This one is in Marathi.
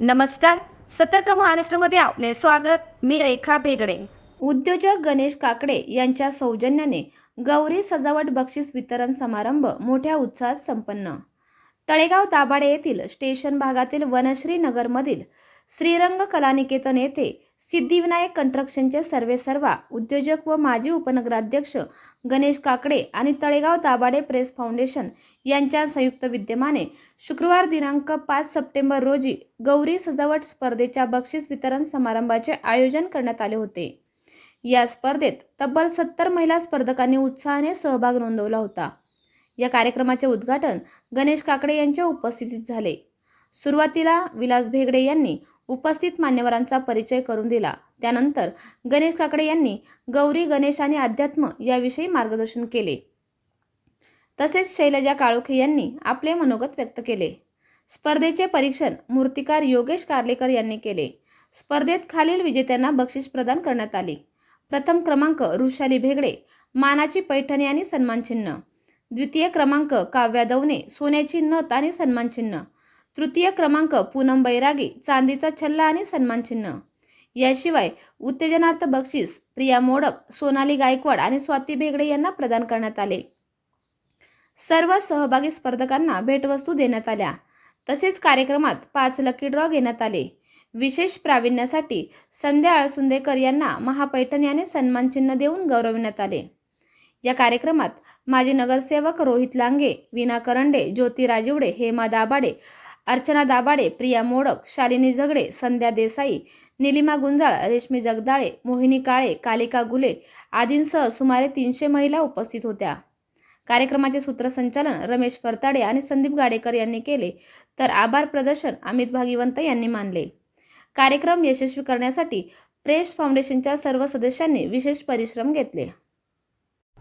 नमस्कार. सतर्क महाराष्ट्रामध्ये आपले स्वागत. मी रेखा बेगडे उद्योजक गणेश काकडे यांच्या सौजन्याने गौरी सजावट बक्षीस वितरण समारंभ मोठ्या उत्साहात संपन्न. तळेगाव दाभाडे येथील स्टेशन भागातील वनश्री नगरमधील श्रीरंग कलानिकेतन येथे सिद्धिविनायक कंस्ट्रक्शनचे सर्वेसर्वा उद्योजक व माजी उपनगराध्यक्ष गणेश काकडे आणि तळेगाव दाभाडे प्रेस फाउंडेशन यांच्या संयुक्त विद्यमाने शुक्रवार दिनांक पाच सप्टेंबर रोजी गौरी सजावट स्पर्धेच्या बक्षीस वितरण समारंभाचे आयोजन करण्यात आले होते. या स्पर्धेत तब्बल सत्तर महिला स्पर्धकांनी उत्साहाने सहभाग नोंदवला होता. या कार्यक्रमाचे उद्घाटन गणेश काकडे यांच्या उपस्थितीत झाले. सुरुवातीला विलास भेगडे यांनी उपस्थित मान्यवरांचा परिचय करून दिला. त्यानंतर गणेश काकडे यांनी गौरी गणेश आणि अध्यात्म याविषयी मार्गदर्शन केले. तसेच शैलजा काळोखे यांनी आपले मनोगत व्यक्त केले. स्पर्धेचे परीक्षण मूर्तिकार योगेश कार्लेकर यांनी केले. स्पर्धेत खालील विजेत्यांना बक्षीस प्रदान करण्यात आले. प्रथम क्रमांक ऋषाली भेगडे मानाची पैठणी आणि सन्मानचिन्ह. द्वितीय क्रमांक काव्या दवने सोन्याची नथ आणि सन्मानचिन्ह. तृतीय क्रमांक पूनम बैरागी चांदीचा छल्ला आणि सन्मानचिन्ह याशिवाय उत्तेजनार्थ बक्षीस प्रिया मोडक सोनाली गायकवाड आणि स्वाती भेगडे यांना प्रदान करण्यात आले. सर्व सहभागी स्पर्धकांना भेटवस्तू देण्यात आल्या. तसेच कार्यक्रमात पाच लकी ड्रॉ घेण्यात आले. विशेष प्रावीण्यासाठी संध्या अळसुंदेकर यांना महापैठणी आणि सन्मानचिन्ह देऊन गौरविण्यात आले. या कार्यक्रमात माजी नगरसेवक रोहित लांगे विना करंडे ज्योती राजिवडे हेमा दाभाडे अर्चना दाभाडे प्रिया मोडक शालिनी झगडे संध्या देसाई निलिमा गुंजाळ रेश्मी जगदाळे मोहिनी काळे कालिका गुले आदींसह सुमारे तीनशे महिला उपस्थित होत्या. कार्यक्रमाचे सूत्रसंचालन रमेश फरताडे आणि संदीप गाडेकर यांनी केले तर आभार प्रदर्शन अमित भागीवंत यांनी मानले. कार्यक्रम यशस्वी करण्यासाठी प्रेस फाउंडेशनच्या सर्व सदस्यांनी विशेष परिश्रम घेतले.